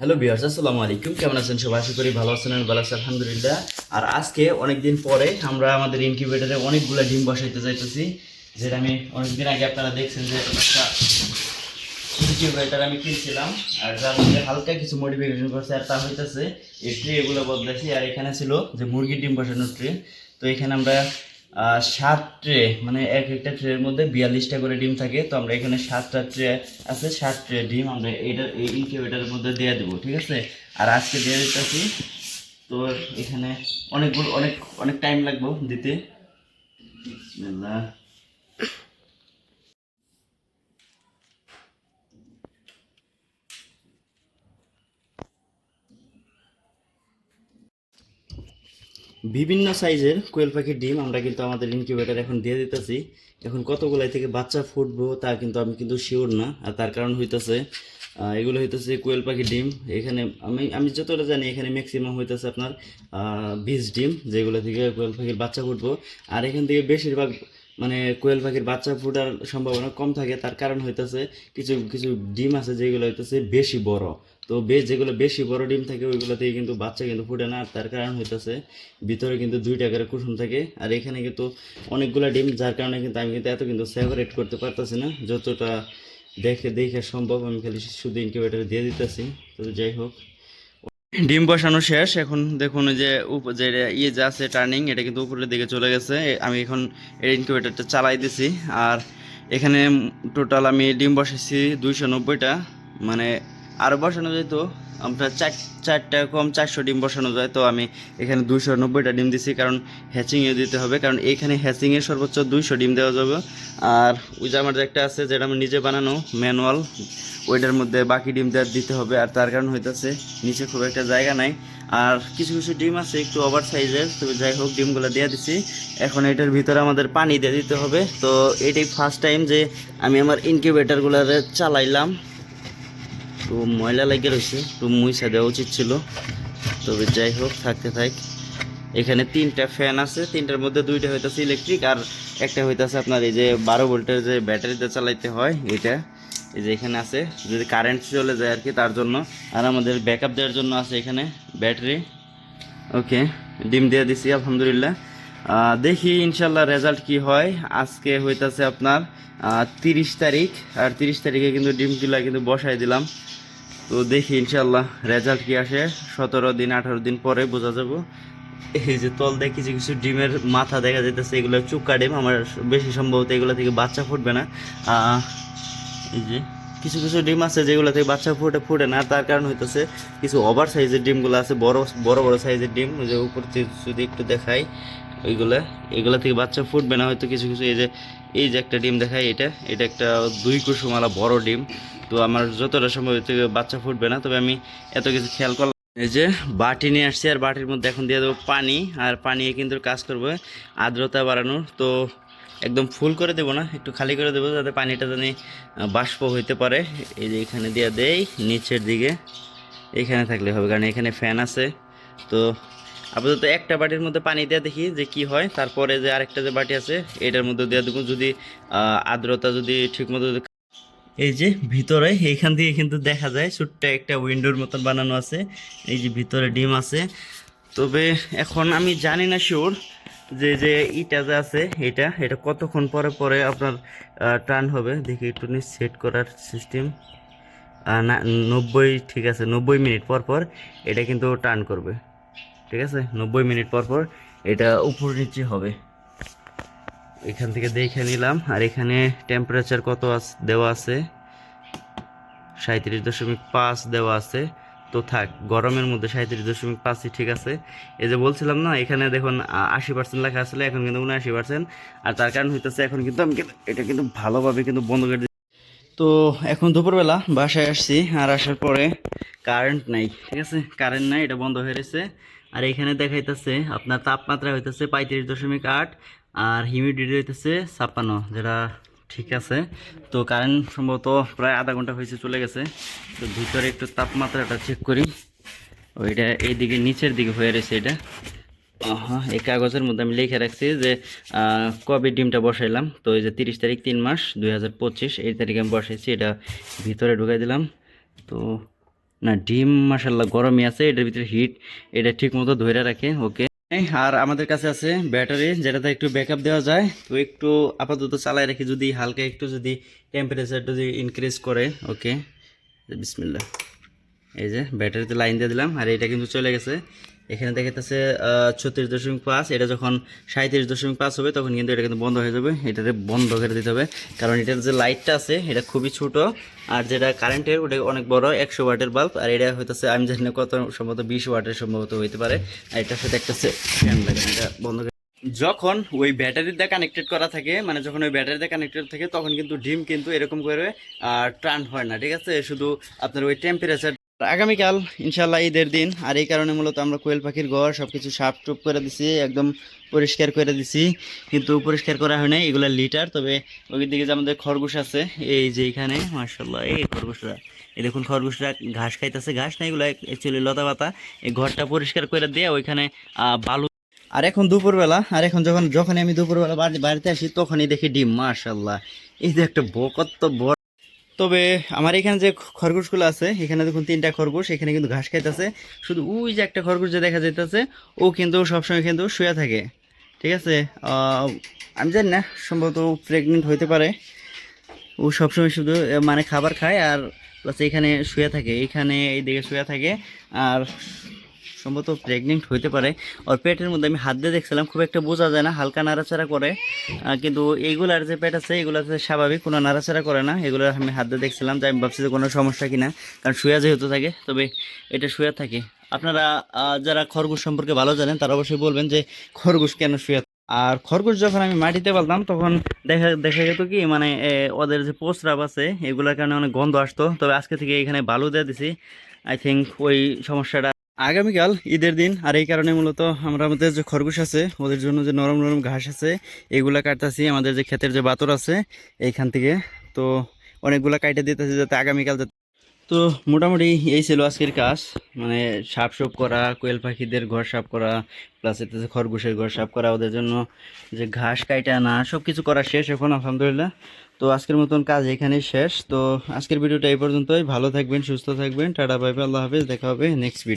Hello বিয়ার্স আসসালামু আলাইকুম। কেমন আছেন সবাই? আশা করি ভালো আছেন, ভালো আছি আলহামদুলিল্লাহ। আর আজকে অনেকদিন পরে আমরা আমাদের ইনকিউবেটরে অনেকগুলো ডিম বসাইতে যাইতেছি, যেটা আমি অনেকদিন আগে আপনারা দেখছেন যে একটা ইনকিউবেটর আমি কিনছিলাম, আর যার মধ্যে হালকা কিছু মডিফিকেশন করছে, আর তা হইতেছে, এই ট্রে এগুলো বদলাইছি, আর এখানে ছিল যে মুরগির ডিম বসানোর ট্রে তো এখানে আমরা সাত ট্রে মানে এক একটা ট্রের মধ্যে বিয়াল্লিশটা করে ডিম থাকে। তো আমরা এখানে সাতটা ট্রে আছে, সাত ট্রে ডিম আমরা এটার এই ইনকিউবেটারের মধ্যে দিয়ে দেবো, ঠিক আছে? আর আজকে দিয়ে দিতেছি তো এখানে অনেকগুলো, অনেক অনেক টাইম লাগবে দিতে। বিভিন্ন সাইজের কোয়েল পাখির ডিম আমরা কিন্তু আমাদের ইনকিউবেটার এখন দিয়ে দিতেছি। এখন কতগুলাই থেকে বাচ্চা ফুটবো তা কিন্তু আমি কিন্তু শিওর না। আর তার কারণ হইতেছে এগুলো হইতেছে কোয়েল পাখির ডিম। এখানে আমি আমি যতটা জানি এখানে ম্যাক্সিমাম হইতেছে আপনার বিশ ডিম যেগুলো থেকে কোয়েল পাখির বাচ্চা ফুটবো। আর এখান থেকে বেশিরভাগ মানে কোয়েল পাখির বাচ্চা ফোটার সম্ভাবনা কম থাকে, তার কারণ হইতেছে কিছু কিছু ডিম আছে যেগুলো হইতেছে বেশি বড়। তো বেশ যেগুলো বেশি বড় ডিম থাকে ওইগুলো থেকে কিন্তু বাচ্চা কিন্তু ফুটে না, তার কারণ হইতেছে ভিতরে কিন্তু দুইটা করে কুসুম থাকে। আর এখানে কিন্তু অনেকগুলো ডিম, যার কারণে কিন্তু আমি কিন্তু এত কিন্তু সেপারেট করতে পারতেছি না। যতটা দেখে দেখে সম্ভব, আমি খালি শুধু ইনকিউবেটারে দিয়ে দিতেছি। তো যাই হোক। ডিম বসানো শেষ। এখন দেখুন যে যে ইয়ে যা আছে টার্নিং এটা কিন্তু উপরের দিকে চলে গেছে। আমি এখন এই ইনকিউবেটারটা চালাই দিছি। আর এখানে টোটাল আমি ডিম বসেছি দুইশো নব্বইটা। মানে আরও বসানো যেত আমরা চার, চারটা কম চারশো ডিম বসানো যায়, তো আমি এখানে দুইশো নব্বইটা ডিম দিছি, কারণ হ্যাচিংয়ে দিতে হবে, কারণ এখানে হ্যাচিংয়ে সর্বোচ্চ দুইশো ডিম দেওয়া যাবে। আর ওই যে আমার একটা আছে, যেটা আমি নিজে বানানো ম্যানুয়াল ওইটার মধ্যে বাকি ডিম দেওয়ার দিতে হবে, আর তার কারণ হইতেছে নিচে খুব একটা জায়গা নাই। আর কিছু কিছু ডিম আছে একটু ওভার সাইজের তবে যাই হোক, ডিমগুলো দিয়ে দিছি। এখন এটার ভিতরে আমাদের পানি দিয়ে দিতে হবে, তো এটাই ফার্স্ট টাইম যে আমি আমার ইনকিউবেটারগুলো চালাইলাম। তো ময়লা লেগে রয়েছে। একটু মুইসা দেওয়া উচিত ছিল। তবে যাই হোক, থাকতে থাক। এখানে তিনটা ফ্যান আছে। তিনটার মধ্যে দুইটা হইতেছে ইলেকট্রিক আর একটা হইতেছে আপনার এই যে বারো ভোল্টের যে ব্যাটারিতে চালাইতে হয়, এটা। এই যে এখানে আছে। যদি কারেন্ট চলে যায় আর কি তার জন্য। আর আমাদের ব্যাকআপ দেওয়ার জন্য আছে এখানে ব্যাটারি। ওকে, ডিম দিয়ে দিছি, আলহামদুলিল্লাহ। দেখি ইনশাল্লাহ রেজাল্ট কি হয়। আজকে হইতাছে আপনার তিরিশ তারিখ। আর তিরিশ তারিখে কিন্তু ডিমগুলা কিন্তু বসাই দিলাম। তো দেখি ইনশাল্লাহ রেজাল্ট কি আসে। সতেরো দিন, আঠারো দিন পরে বোঝা যাব। এই যে তল দেখি কিছু কিছু ডিমের মাথা দেখা যাইতেছে, এগুলো চুক্কা ডিম। আমার বেশি সম্ভবত এগুলো থেকে বাচ্চা ফুটবে না। এই যে কিছু কিছু ডিম আছে যেগুলো থেকে বাচ্চা ফুটে ফুটে না, তার কারণ হইতেছে কিছু ওভার সাইজের ডিমগুলো আছে, বড় বড় বড় সাইজের ডিম যে উপর যদি একটু দেখাই, ওইগুলা, এগুলা থেকে বাচ্চা ফুটবে না, হয়তো কিছু কিছু এই যে এই যে একটা ডিম দেখাই এটা এটা একটা দুই কুসুমালা বড় ডিম। তো আমার যতটা সম্ভব থেকে বাচ্চা ফুটবে না, তবে আমি এত কিছু খেয়াল করলাম। এই যে বাটি নিয়ে আসছি, আর বাটির মধ্যে এখন দিয়ে দেবো পানি, আর পানি কিন্তু কাজ করবে আর্দ্রতা বাড়ানোর। তো একদম ফুল করে দেবো না একটু খালি করে দেবো যাতে পানিটা আহ, বাষ্প হইতে পারে। এই যে এখানে দিয়ে দেই নিচের দিকে। এখানে থাকলে হবে কারণ এখানে ফ্যান আছে। তো আপাতত একটা বাটির মধ্যে পানি দেওয়া দেখি যে কি হয়। তারপরে যে আরেকটা যে বাটি আছে এটার মধ্যে দেওয়া দেবো যদি আর্দ্রতা যদি ঠিকমতো এই যে ভিতরে এইখান থেকে কিন্তু দেখা যায় ছোট্ট একটা উইন্ডোর মতন বানানো আছে। এই যে ভিতরে ডিম আছে। তবে এখন আমি জানি না শিওর যে যে ইটা যে আছে এটা এটা কতক্ষণ পরে পরে আপনার টার্ন হবে? দেখি একটু সেট করার সিস্টেম না, নব্বই, ঠিক আছে, নব্বই মিনিট পর পর এটা কিন্তু টার্ন করবে। ঠিক আছে? নব্বই মিনিট পর পর এটা উপর নিচে হবে। এখান থেকে দেখে নিলাম। আর এখানে টেম্পারেচার কত দেওয়া আছে? সাঁত্রিশ দশমিক পাঁচ দেওয়া আছে। তো থাক, গরমের মধ্যে সাঁত্রিশ দশমিক পাঁচই ঠিক আছে। এই যে বলছিলাম না, এখানে দেখুন আশি পার্সেন্ট লেখা আসলে এখন কিন্তু উনআশি পার্সেন্ট আর তার কারণ হইতেছে, এখন কিন্তু আমি কিন্তু- এটা কিন্তু ভালোভাবে কিন্তু বন্ধ করে তো এখন দুপুরবেলা বাসায় আসছি, আর আসার পরে কারেন্ট নাই, ঠিক আছে? কারেন্ট নাই, এটা বন্ধ হয়ে গেছে আর এখানে দেখাইতেছে, আপনার তাপমাত্রা হইতেছে পঁয়ত্রিশ দশমিক আট, আর হিউমিডিটি হইতেছে ছাপ্পান্ন, যেটা ঠিক আছে। তো কারেন্ট সম্ভবত প্রায় আধা ঘণ্টা হয়েছে, চলে গেছে। তো ভিতরে একটু তাপমাত্রাটা চেক করি। ওইটা এইদিকে, নিচের দিকে হয়ে রয়েছে এটা। হ্যাঁ এই কাগজের মধ্যে আমি লিখে রাখছি যে কবে ডিমটা বসাইলাম? তো এই যে তিরিশ তারিখ, তিন মাস, দুই হাজার পঁচিশ, এই তারিখে আমি বসাইছি, এটা ভিতরে ঢুকাই দিলাম। তো না, ডিম মাসাল্লাহ গরমই আছে, এটার ভিতরে হিট এটা ঠিক মতো ধরে রাখে ওকে আর আমাদের কাছে আছে ব্যাটারি, যেটাতে একটু ব্যাকআপ দেওয়া যায়। তো একটু আপাতত চালায় রেখে, যদি হালকা একটু যদি টেম্পারেচারটা যদি ইনক্রিজ করে ওকে বিসমিল্লা এই যে, ব্যাটারিতে লাইন দিয়ে দিলাম, আর এটা কিন্তু চলে গেছে। এখানে দেখাতেছে ছত্রিশ দশমিক পাঁচ, এটা যখন সাঁত্রিশ দশমিক পাঁচ হবে, তখন কিন্তু এটা কিন্তু বন্ধ হয়ে যাবে, এটাতে বন্ধ করে দিতে হবে। কারণ এটার যে লাইটটা আছে, এটা খুবই ছোট, আর যেটা কারেন্টের, ওটা অনেক বড়, একশো ওয়াটের বাল্ব, আর এটা হইতেছে, আমি জানি না কত, সম্ভবত বিশ ওয়াটের সম্ভবত হইতে পারে, আর এটার সাথে একটা ফ্যান এটা বন্ধ করে যখন ওই ব্যাটারিতে কানেক্টেড করা থাকে মানে যখন ওই ব্যাটারিতে কানেক্টেড থাকে, তখন কিন্তু ডিম কিন্তু এরকম করে টার্ন হয় না, ঠিক আছে? শুধু আপনার ওই টেম্পারেচার আগামীকাল ইনশাল্লাহ ঈদের দিন, আর এই কারণে মূলত আমরা কোয়েল পাখির ঘর সব কিছু সাফ টুপ করে দিছি, একদম পরিষ্কার করে দিছি। কিন্তু পরিষ্কার করা হয় নাই, এগুলো লিটার, তবে ওই দিকে যে আমাদের খরগোশ আছে, এই যে এখানে মার্শাল্লাহ এই খরগোশরা। এই দেখুন খরগোশরা ঘাস খাইতেছে, ঘাস না, এগুলো অ্যাকচুয়ালি লতা পাতা। এই ঘরটা পরিষ্কার করে দিয়ে ওইখানে বালু আর এখন দুপুরবেলা, আর এখন যখন যখন আমি দুপুরবেলা বাড়ি বাড়িতে আসি, তখনই দেখি ডিম মাশাল্লাহ এই যে একটা বকত বড় তবে আমার এখানে যে খরগোশগুলো আছে, এখানে দেখুন তিনটা খরগোশ, এখানে কিন্তু ঘাস খাইতেছে। শুধু ওই যে একটা খরগোশ যে দেখা যাইতেছে, ও কিন্তু সবসময় কিন্তু শুয়ে থাকে। ঠিক আছে? আমি জানি না, সম্ভবত প্রেগনেন্ট হইতে পারে। ও সবসময় শুধু মানে খাবার খায় আর প্লাস এখানে শুয়ে থাকে, এখানে এই দিকে শুয়ে থাকে। আর সম্ভবত প্রেগনেন্ট হইতে পারে। ওর পেটের মধ্যে আমি হাত দিয়ে দেখছিলাম, খুব একটা বোঝা যায় না, হালকা নাড়াচাড়া করে। কিন্তু এইগুলার যে পেট আছে, এগুলো হচ্ছে স্বাভাবিক, কোনো নাড়াচাড়া করে না। এগুলো আমি হাত দিয়ে দেখছিলাম যে আমি ভাবছি যে কোনো সমস্যা কিনা, কারণ শুয়া যেহেতু থাকে, তবে এটা শুয়ে থাকে। আপনারা যারা খরগোশ সম্পর্কে ভালো জানেন, তারা অবশ্যই বলবেন যে খরগোশ কেন শুয়ে আর খরগোশ যখন আমি মাটিতে পালতাম তখন দেখা দেখা যেত কি মানে ওদের যে প্রস্রাব আছে, এগুলোর কারণে অনেক গন্ধ আসতো। তবে আজকে থেকে এখানে বালু দিয়ে দিছি। আই থিঙ্ক ওই সমস্যাটা আগামীকাল ঈদের দিন আর এই কারণে মূলত আমরা আমাদের যে খরগোশ আছে ওদের জন্য যে নরম নরম ঘাস আছে এগুলা কাটতেছি আমাদের যে ক্ষেতের যে বাতর আছে এইখান থেকে। তো অনেকগুলা কাইটে দিতেছি যাতে আগামীকাল যাতে তো মোটামুটি এই ছিল আজকের কাজ। মানে সাপ সুপ করা কোয়েল পাখিদের ঘর সাফ করা প্লাস এতে খরগোশের ঘর সাফ করা ওদের জন্য যে ঘাস কাইটে আনা সব কিছু করা শেষ এখন আলহামদুলিল্লাহ। তো আজকের মতন কাজ এখানেই শেষ। তো আজকের ভিডিওটা এই পর্যন্তই। ভালো থাকবেন সুস্থ থাকবেন। টাটা বাই বাই, আল্লাহ হাফিজ। দেখা হবে নেক্সট ভিডিও